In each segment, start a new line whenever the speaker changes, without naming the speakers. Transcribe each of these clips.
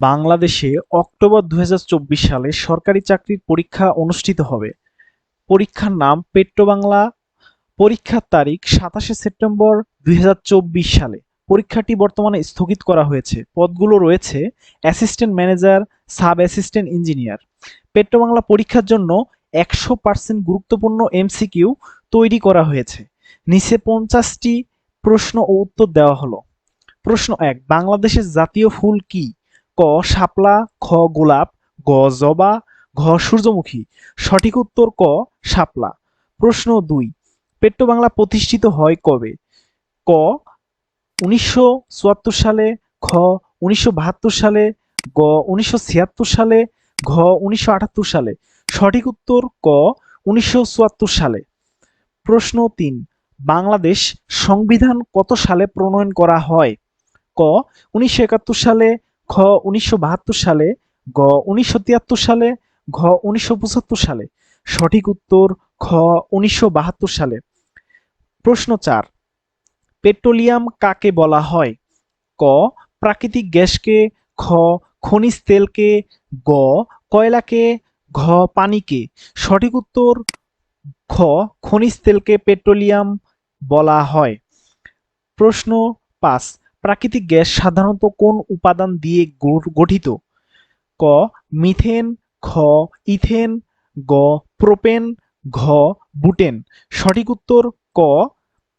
বাংলাদেশে অক্টোবর দুই হাজার চব্বিশ সালে সরকারি চাকরির পরীক্ষা অনুষ্ঠিত হবে। পরীক্ষার নাম পেট্রোবাংলা পরীক্ষার তারিখ সাতাশে সেপ্টেম্বর দুই হাজার চব্বিশ সালে। পরীক্ষাটি বর্তমানে স্থগিত করা হয়েছে। পদগুলো রয়েছে assistant manager, sub assistant engineer. Petrobangla পরীক্ষার জন্য একশো পার্সেন্ট গুরুত্বপূর্ণ এমসিকিউ তৈরি করা হয়েছে। নিচে পঞ্চাশটি প্রশ্ন ও উত্তর দেওয়া হলো। প্রশ্ন এক, বাংলাদেশের জাতীয় ফুল কি? ক শাপলা, খ গোলাপ, গ জবা, ঘ সূর্যমুখী। সঠিক উত্তর ক শাপলা। প্রশ্ন দুই পেট্টো বাংলা প্রতিষ্ঠিত হয় কবে? ক, উনিশশো চুয়াত্তর সালে, খ, উনিশশো বাহাত্তর সালে, গ, উনিশশো ছিয়াত্তর সালে, ঘ, উনিশশো আটাত্তর সালে। সঠিক উত্তর ক, উনিশশো চুয়াত্তর সালে। প্রশ্ন তিন, বাংলাদেশ সংবিধান কত সালে প্রণয়ন করা হয়? ক, উনিশশো একাত্তর সালে খ উনিশশো বাহাত্তর সালে গ উনিশশো তিয়াত্তর সালে, ঘ উনিশশো পঁচাত্তর সালে। সঠিক উত্তর খ উনিশশো বাহাত্তর সালে। প্রশ্ন চার, পেট্রোলিয়াম কাকে বলা হয়? ক, প্রাকৃতিক গ্যাসকে, খ, খনিজ তেলকে, গ, কয়লাকে, ঘ, পানিকে। সঠিক উত্তর খ খনিজ তেলকে পেট্রোলিয়াম বলা হয়। প্রশ্ন পাঁচ প্রাকৃতিক গ্যাস সাধারণত কোন উপাদান দিয়ে গঠিত? ক, মিথেন, খ, ইথেন, গ, প্রোপেন, ঘ, বুটেন। সঠিক উত্তর ক,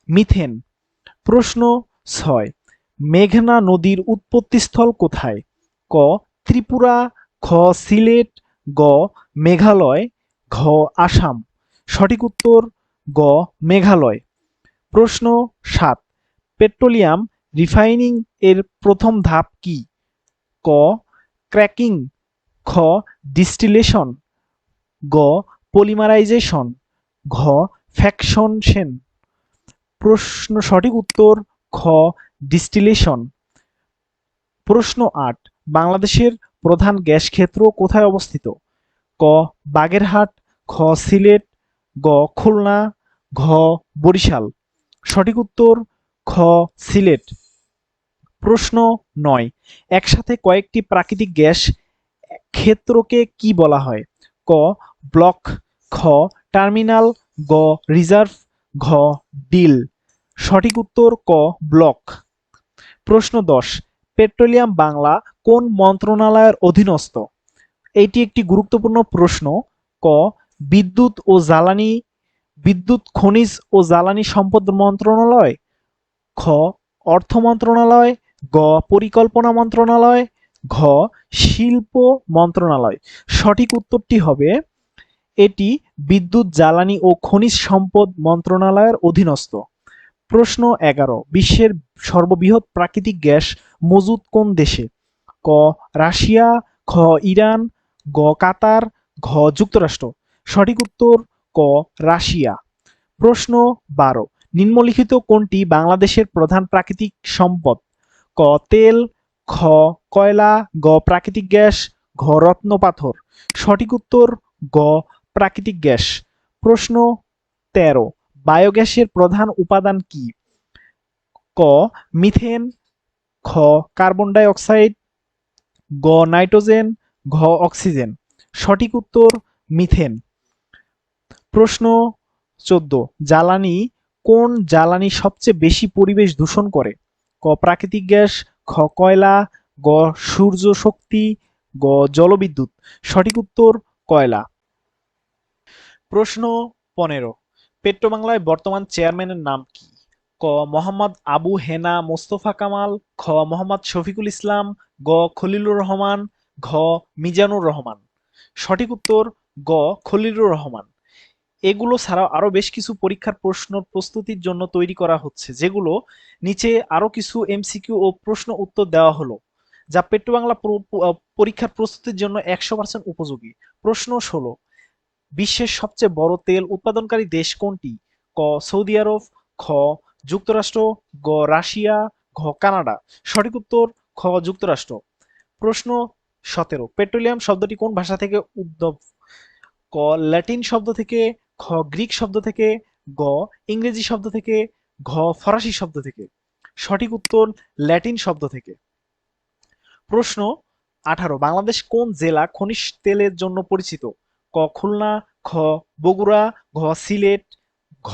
মিথেন। প্রশ্ন ছয়, মেঘনা নদীর উৎপত্তিস্থল কোথায়? ক, ত্রিপুরা, খ, সিলেট, গ, মেঘালয়, ঘ, আসাম। সঠিক উত্তর গ, মেঘালয়। প্রশ্ন সাত, পেট্রোলিয়াম রিফাইনিং এর প্রথম ধাপ কি? ক ক্র্যাকিং খ ডিস্টিলেশন গ পলিমারাইজেশন ঘ ফ্যাকশনশন প্রশ্ন সঠিক উত্তর, খ ডিস্টিলেশন প্রশ্ন আট, বাংলাদেশের প্রধান গ্যাস ক্ষেত্র কোথায় অবস্থিত? ক, বাগেরহাট, খ, সিলেট, গ, খুলনা, ঘ, বরিশাল। সঠিক উত্তর, খ, সিলেট। প্রশ্ন নয়। একসাথে কয়েকটি প্রাকৃতিক গ্যাস ক্ষেত্রকে কি বলা হয়? ক, ব্লক, খ, টার্মিনাল, গ, রিজার্ভ, ঘ, ডিল। সঠিক উত্তর ক, ব্লক। প্রশ্ন দশ, পেট্রোলিয়াম বাংলা কোন মন্ত্রণালয়ের অধীনস্থ? এটি একটি গুরুত্বপূর্ণ প্রশ্ন। ক, বিদ্যুৎ ও জ্বালানি, বিদ্যুৎ, খনিজ ও জ্বালানি সম্পদ মন্ত্রণালয়। খ, অর্থ মন্ত্রণালয়। গ, পরিকল্পনা মন্ত্রণালয়, ঘ, শিল্প মন্ত্রণালয়। সঠিক উত্তরটি হবে, এটি বিদ্যুৎ, জ্বালানি ও খনিজ সম্পদ মন্ত্রণালয়ের অধীনস্থ। প্রশ্ন এগারো, বিশ্বের সর্ববৃহৎ প্রাকৃতিক গ্যাস মজুদ কোন দেশে? ক, রাশিয়া, খ, ইরান, গ, কাতার, ঘ, যুক্তরাষ্ট্র। সঠিক উত্তর, ক, রাশিয়া। প্রশ্ন বারো, নিম্নলিখিত কোনটি বাংলাদেশের প্রধান প্রাকৃতিক সম্পদ? ক, তেল, খ, কয়লা, গ, প্রাকৃতিক গ্যাস, ঘ রত্ন পাথর সঠিক উত্তর, গ, প্রাকৃতিক গ্যাস। প্রশ্ন তেরো, বায়োগ্যাসের প্রধান উপাদান কি? ক, মিথেন, খ, কার্বন ডাই অক্সাইড গ, নাইট্রোজেন, ঘ, অক্সিজেন। সঠিক উত্তর, মিথেন। প্রশ্ন চোদ্দ, জ্বালানি কোন জ্বালানি সবচেয়ে বেশি পরিবেশ দূষণ করে? ক প্রাকৃতিক গ্যাস, খ কয়লা, গ সূর্য শক্তি গ জলবিদ্যুৎ। সঠিক উত্তর কয়লা। প্রশ্ন পনেরো। পেট্রোবাংলায় বর্তমান চেয়ারম্যানের নাম কি? ক মোহাম্মদ আবু হেনা মোস্তফা কামাল, খ মোহাম্মদ শফিকুল ইসলাম, গ খলিলুর রহমান, ঘ মিজানুর রহমান। সঠিক উত্তর গ খলিলুর রহমান। এগুলো ছাড়াও আরও বেশ কিছু পরীক্ষার প্রশ্ন প্রস্তুতির জন্য তৈরি করা হচ্ছে, যেগুলো নিচে আরও কিছু এমসিকিউ ও প্রশ্ন উত্তর দেওয়া হলো, যা পেট্রোবাংলা পরীক্ষার প্রস্তুতির জন্য একশো পার্সেন্ট উপযোগী। প্রশ্ন ষোলো, বিশ্বের সবচেয়ে বড় তেল উৎপাদনকারী দেশ কোনটি? ক, সৌদি আরব, খ, যুক্তরাষ্ট্র, গ, রাশিয়া, ঘ, কানাডা। সঠিক উত্তর, খ, যুক্তরাষ্ট্র। প্রশ্ন সতেরো, পেট্রোলিয়াম শব্দটি কোন ভাষা থেকে উদ্ভব? ক, ল্যাটিন শব্দ থেকে খ, গ্রিক শব্দ থেকে গ, ইংরেজি শব্দ থেকে ঘ, ফরাসি শব্দ থেকে। সঠিক উত্তর ল্যাটিন শব্দ থেকে। প্রশ্ন আঠারো, বাংলাদেশ কোন জেলা খনিজ তেলের জন্য পরিচিত? ক, খুলনা, খ, বগুড়া, ঘ, সিলেট, ঘ,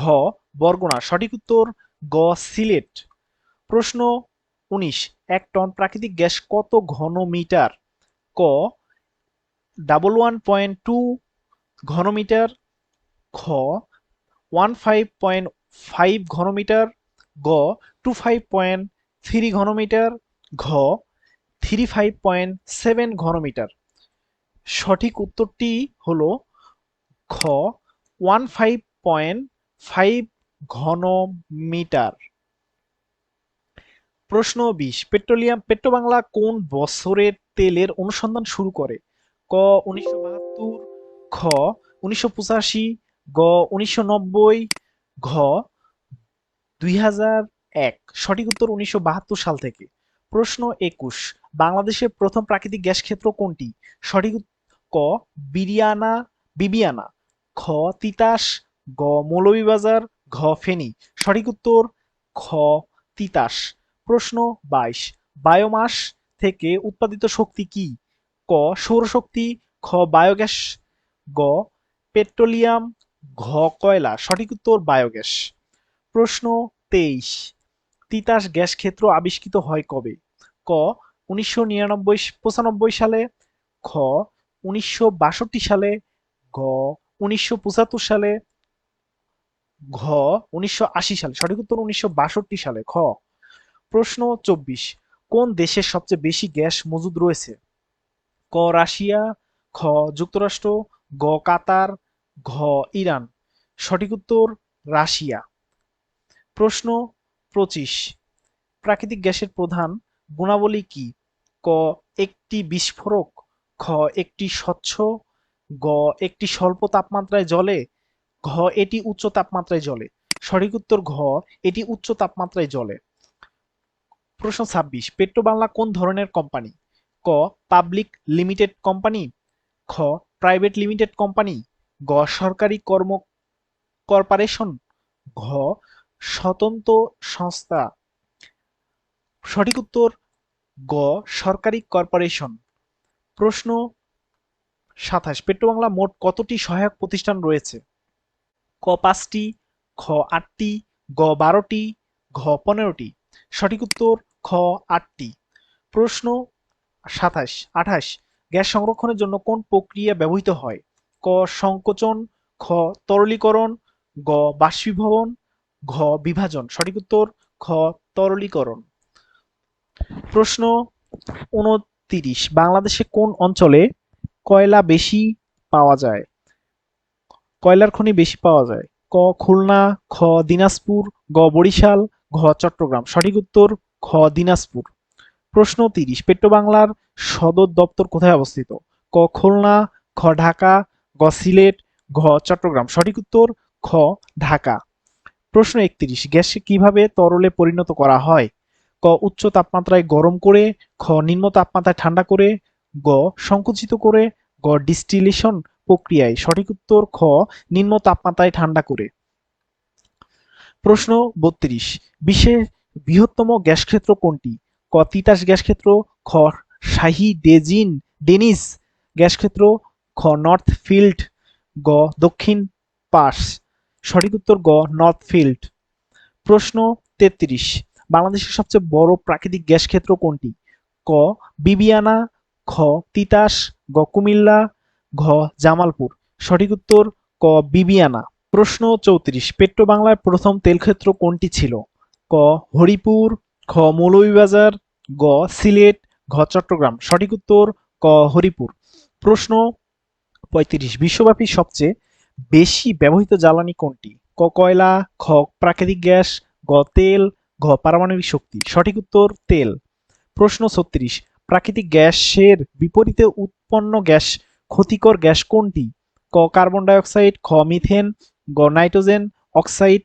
বরগুনা। সঠিক উত্তর গ, সিলেট। প্রশ্ন উনিশ, এক টন প্রাকৃতিক গ্যাস কত ঘন মিটার ক, ডাবল ওয়ান পয়েন্ট টু ঘনমিটার। খ ওয়ান ফাইভ পয়েন্ট ফাইভ ঘনমিটার, গ টু ফাইভ পয়েন্ট থ্রি ঘনমিটার, ঘ থ্রি ফাইভ পয়েন্ট সেভেন ঘনমিটার। সঠিক উত্তরটি হলো খ ওয়ান ফাইভ পয়েন্ট ফাইভ ঘনমিটার। প্রশ্ন বিশ, পেট্রোলিয়াম, পেট্রোবাংলা কোন বছরের তেলের অনুসন্ধান শুরু করে? ক, উনিশশো বাহাত্তর, খ, উনিশশো পঁচাশি গ, উনিশশো নব্বই, ঘ, দুই হাজার এক, সঠিক উত্তর উনিশশো বাহাত্তর সাল থেকে। প্রশ্ন একুশ, বাংলাদেশের প্রথম প্রাকৃতিক গ্যাস ক্ষেত্র কোনটি? সঠিক ক, বিরিয়ানা, বিবিয়ানা, খ, তিতাস, গ, মৌলভীবাজার, ঘ, ফেনী। সঠিক উত্তর, খ, তিতাস। প্রশ্ন বাইশ, বায়োমাস থেকে উৎপাদিত শক্তি কি? ক, সৌরশক্তি, খ, বায়োগ্যাস, গ, পেট্রোলিয়াম ঘ কয়লা সঠিক উত্তর বায়োগ্যাস। প্রশ্ন তেইশ, তিতাস গ্যাস ক্ষেত্র আবিষ্কৃত হয় কবে? ক, উনিশশো নিরানব্বই, পঁচানব্বই সালে। খ, উনিশশো বাষট্টি সালে। গ উনিশশো পঁচাত্তর সালে। ঘ, উনিশশো আশি সালে, সঠিক উত্তর উনিশশো বাষট্টি সালে। খ, প্রশ্ন চব্বিশ, কোন দেশের সবচেয়ে বেশি গ্যাস মজুদ রয়েছে? ক, রাশিয়া। খ, যুক্তরাষ্ট্র। গ, কাতার। ঘ, ইরান। সঠিক উত্তর, রাশিয়া। প্রশ্ন, পঁচিশ। প্রাকৃতিক গ্যাসের প্রধান গুণাবলী কি? ক, একটি বিস্ফোরক। খ, একটি স্বচ্ছ। গ, একটি স্বল্প তাপমাত্রায় জলে ঘ, এটি উচ্চ তাপমাত্রায় জলে সঠিক উত্তর, ঘ, এটি উচ্চ তাপমাত্রায় জলে প্রশ্ন ছাব্বিশ, পেট্রোবাংলা কোন ধরনের কোম্পানি? ক, পাবলিক লিমিটেড কোম্পানি। খ, প্রাইভেট লিমিটেড কোম্পানি। গ, সরকারি কর্ম কর্পোরেশন। ঘ, স্বতন্ত্র সংস্থা। সঠিক উত্তর, গ, সরকারি কর্পোরেশন। প্রশ্ন সাতাশ, পেট্রোবাংলা মোট কতটি সহায়ক প্রতিষ্ঠান রয়েছে? ক, পাঁচটি, খ, আটটি, গ, বারোটি, ঘ, পনেরোটি। সঠিক উত্তর, খ, আটটি। প্রশ্ন সাতাশ, আঠাশ, গ্যাস সংরক্ষণের জন্য কোন প্রক্রিয়া ব্যবহৃত হয়? ক সংকোচন, খ তরলীকরণ, গ বাষ্পীভবন, ঘ বিভাজন। সঠিক উত্তর, খ তরলীকরণ। প্রশ্ন উনতিরিশ। বাংলাদেশে কোন অঞ্চলে কয়লা বেশি পাওয়া যায়? কয়লার খনি বেশি পাওয়া যায়? ক খুলনা, খ দিনাজপুর, গ বরিশাল, ঘ চট্টগ্রাম। সঠিক উত্তর, খ দিনাজপুর। প্রশ্ন তিরিশ। পেট্রো বাংলার সদর দপ্তর কোথায় অবস্থিত? ক খুলনা, খ ঢাকা গ সিলেট ঘ, চট্টগ্রাম। সঠিক উত্তর খ ঢাকা। প্রশ্ন একত্রিশ, গ্যাস কীভাবে তরলে পরিণত করা হয়? ক, উচ্চ তাপমাত্রায় গরম করে, খ, নিম্ন তাপমাত্রায় ঠান্ডা করে, গ, সংকুচিত করে, গ, ডিস্টিলেশন প্রক্রিয়ায়। সঠিক উত্তর, খ, নিম্ন তাপমাত্রায় ঠান্ডা করে। প্রশ্ন বত্রিশ, বিশ্বের বৃহত্তম গ্যাস ক্ষেত্র কোনটি? ক, তিতাস গ্যাস ক্ষেত্র, খ, শাহি ডেজিন ডেনিস গ্যাস ক্ষেত্র খ নর্থ ফিল্ড গ, দক্ষিণ পাস সঠিক উত্তর গ নর্থ ফিল্ড প্রশ্ন তেত্রিশ। বাংলাদেশের সবচেয়ে বড় প্রাকৃতিক গ্যাস ক্ষেত্র কোনটি? ক, বিবিয়ানা, খ, তিতাস, গ, কুমিল্লা, ঘ, জামালপুর। সঠিক উত্তর ক, বিবিয়ানা। প্রশ্ন চৌত্রিশ। পেট্রো বাংলার প্রথম তেল ক্ষেত্র কোনটি ছিল? ক, হরিপুর, খ, মৌলভীবাজার, গ, সিলেট, ঘ, চট্টগ্রাম। সঠিক উত্তর ক, হরিপুর। প্রশ্ন পঁয়ত্রিশ, বিশ্বব্যাপী সবচেয়ে বেশি ব্যবহৃত জ্বালানি কোনটি? ক, কয়লা, খ, প্রাকৃতিক গ্যাস গ তেল, ঘ, পারমাণবিক শক্তি। সঠিক উত্তর, তেল। প্রশ্ন ছত্রিশ, প্রাকৃতিক গ্যাসের বিপরীতে উৎপন্ন গ্যাস ক্ষতিকর গ্যাস কোনটি? ক, কার্বন ডাইঅক্সাইড, খ, মিথেন, গ, নাইট্রোজেন অক্সাইড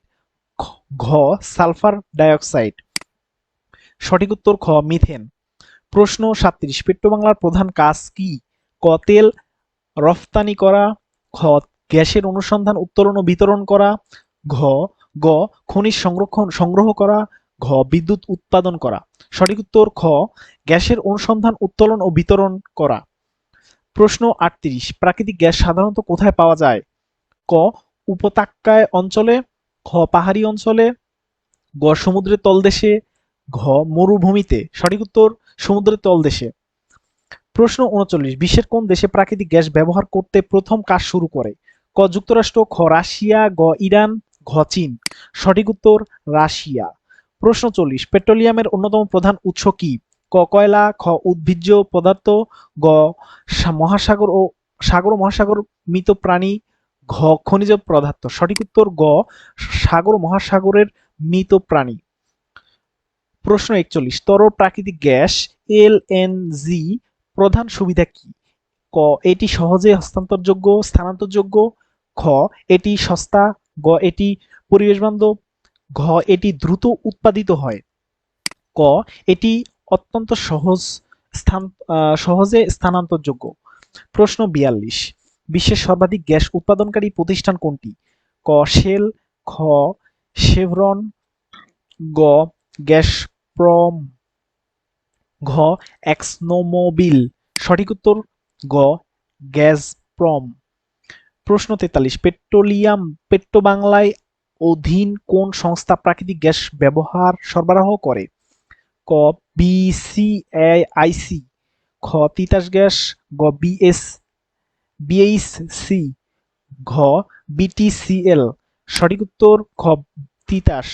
ঘ, সালফার ডাইঅক্সাইড। সঠিক উত্তর, খ, মিথেন। প্রশ্ন সাতত্রিশ, পেট্রোবাংলার প্রধান কাজ কি? ক, তেল রফতানি করা খ গ্যাসের অনুসন্ধান, উত্তোলন ও বিতরণ করা, ঘ, গ, খনিজ সংরক্ষণ, সংগ্রহ করা, ঘ, বিদ্যুৎ উৎপাদন করা। সঠিক উত্তর, খ, গ্যাসের অনুসন্ধান, উত্তোলন ও বিতরণ করা। প্রশ্ন আটত্রিশ, প্রাকৃতিক গ্যাস সাধারণত কোথায় পাওয়া যায়? ক, উপত্যকায় অঞ্চলে খ পাহাড়ি অঞ্চলে, গ, সমুদ্রের তলদেশে, ঘ, মরুভূমিতে। সঠিক উত্তর, সমুদ্রের তলদেশে। প্রশ্ন উনচল্লিশ, বিশ্বের কোন দেশে প্রাকৃতিক গ্যাস ব্যবহার করতে প্রথম কাজ শুরু করে? ক, যুক্তরাষ্ট্র, খ, রাশিয়া, গ, ইরান, ঘ, চীন। সঠিক উত্তর, রাশিয়া। প্রশ্ন চল্লিশ, পেট্রোলিয়ামের অন্যতম প্রধান উৎস কি? ক, কয়লা, খ, উদ্ভিজ্জ পদার্থ, গ মহাসাগর ও, সাগর মহাসাগর মৃত প্রাণী, ঘ, খনিজ পদার্থ। সঠিক উত্তর, গ, সাগর মহাসাগরের মৃত প্রাণী। প্রশ্ন একচল্লিশ, তরল প্রাকৃতিক গ্যাস এলএনজি প্রধান সুবিধা কি? ক, এটি সহজে হস্তান্তরযোগ্য, স্থানান্তরযোগ্য। খ এটি সস্তা। গ, এটি পরিবেশ বান্ধব ঘ, এটি দ্রুত উৎপাদিত হয়। ক, এটি অত্যন্ত সহজ স্থান সহজে স্থানান্তরযোগ্য। প্রশ্ন বিয়াল্লিশ, বিশ্বের সর্বাধিক গ্যাস উৎপাদনকারী প্রতিষ্ঠান কোনটি? ক, শেল। খ, শেভরন। গ, গ্যাসপ্রম। ঘ এক্সনোমোবিল। সঠিক উত্তর গ গ্যাসপ্রম প্রশ্ন তেতাল্লিশ, পেট্রোলিয়াম পেট্রো বাংলায় অধীন কোন সংস্থা প্রাকৃতিক গ্যাস ব্যবহার সরবরাহ করে? ক বিসিআইসি খ তিতাস গ্যাস, গ বিএস বিএইচসি ঘ বিটিসিএল সঠিক উত্তর খ তিতাস।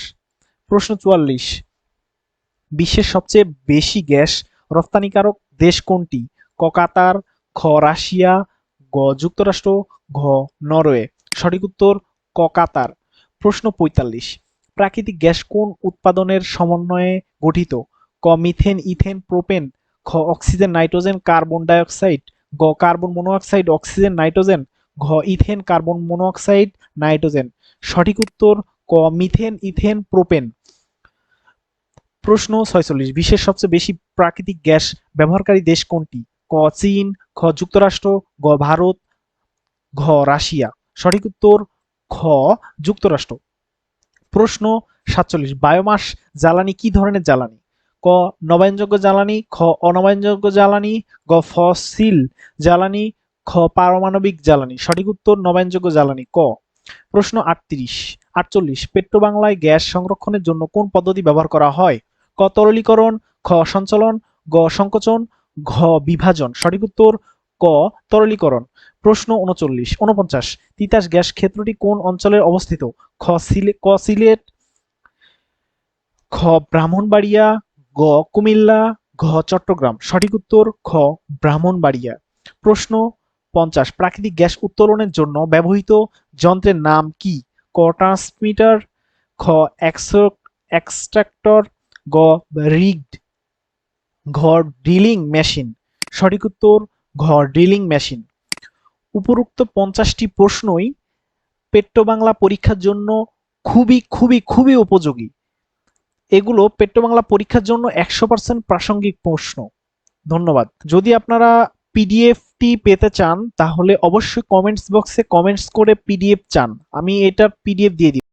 প্রশ্ন চুয়াল্লিশ বিশ্বের সবচেয়ে বেশি গ্যাস রপ্তানিকারক দেশ কোনটি? ক কাতার খ রাশিয়া, গ যুক্তরাষ্ট্র, ঘ নরওয়ে। সঠিক উত্তর ক কাতার প্রশ্ন পঁয়তাল্লিশ। প্রাকৃতিক গ্যাস কোন উৎপাদনের সমন্বয়ে গঠিত? ক মিথেন, ইথেন, প্রোপেন। খ অক্সিজেন, নাইট্রোজেন, কার্বন ডাইঅক্সাইড। গ কার্বন মনোঅক্সাইড অক্সিজেন, নাইট্রোজেন। ঘ ইথেন, কার্বন মনোঅক্সাইড নাইট্রোজেন। সঠিক উত্তর, ক মিথেন, ইথেন, প্রোপেন। প্রশ্ন ছয়চল্লিশ। বিশ্বের সবচেয়ে বেশি প্রাকৃতিক গ্যাস ব্যবহারকারী দেশ কোনটি? ক, চীন, খ, যুক্তরাষ্ট্র, গ, ভারত, ঘ, রাশিয়া। সঠিক উত্তর, খ, যুক্তরাষ্ট্র। প্রশ্ন সাতচল্লিশ। বায়োমাস জ্বালানি কি ধরনের জ্বালানি? ক, নবায়নযোগ্য জ্বালানি, খ, অনবায়নযোগ্য জ্বালানি, গ, ফসিল জ্বালানি, খ, পারমাণবিক জ্বালানি। সঠিক উত্তর, নবায়নযোগ্য জ্বালানি। ক, প্রশ্ন আটত্রিশ। আটচল্লিশ। পেট্রো বাংলায় গ্যাস সংরক্ষণের জন্য কোন পদ্ধতি ব্যবহার করা হয়? ক তরলীকরণ খ সঞ্চালন, গ সংকোচন, ঘ বিভাজন। সঠিক উত্তর, ক তরলীকরণ। প্রশ্ন উনচল্লিশ, উনপঞ্চাশ, তিতাস গ্যাস ক্ষেত্রটি কোন অঞ্চলে অবস্থিত? খ সিলে, ক সিলেট, খ ব্রাহ্মণবাড়িয়া, গ কুমিল্লা, ঘ চট্টগ্রাম। সঠিক উত্তর, খ ব্রাহ্মণবাড়িয়া। প্রশ্ন পঞ্চাশ, প্রাকৃতিক গ্যাস উত্তোলনের জন্য ব্যবহৃত যন্ত্রের নাম কি? ক ট্রান্সমিটার, খ এক্সট্রাক্টর গ রিগড ঘ ড্রিলিং মেশিন। সঠিক উত্তর ঘ ড্রিলিং মেশিন। উপরোক্ত পঞ্চাশটি প্রশ্নই পেট্রো বাংলা পরীক্ষার জন্য খুবই খুবই খুবই উপযোগী। এগুলো পেট্রো বাংলা পরীক্ষার জন্য একশো পার্সেন্ট প্রাসঙ্গিক প্রশ্ন। ধন্যবাদ। যদি আপনারা পিডিএফটি পেতে চান, তাহলে অবশ্যই কমেন্টস বক্সে কমেন্টস করে পিডিএফ চান। আমি এটার পিডিএফ দিয়ে দিই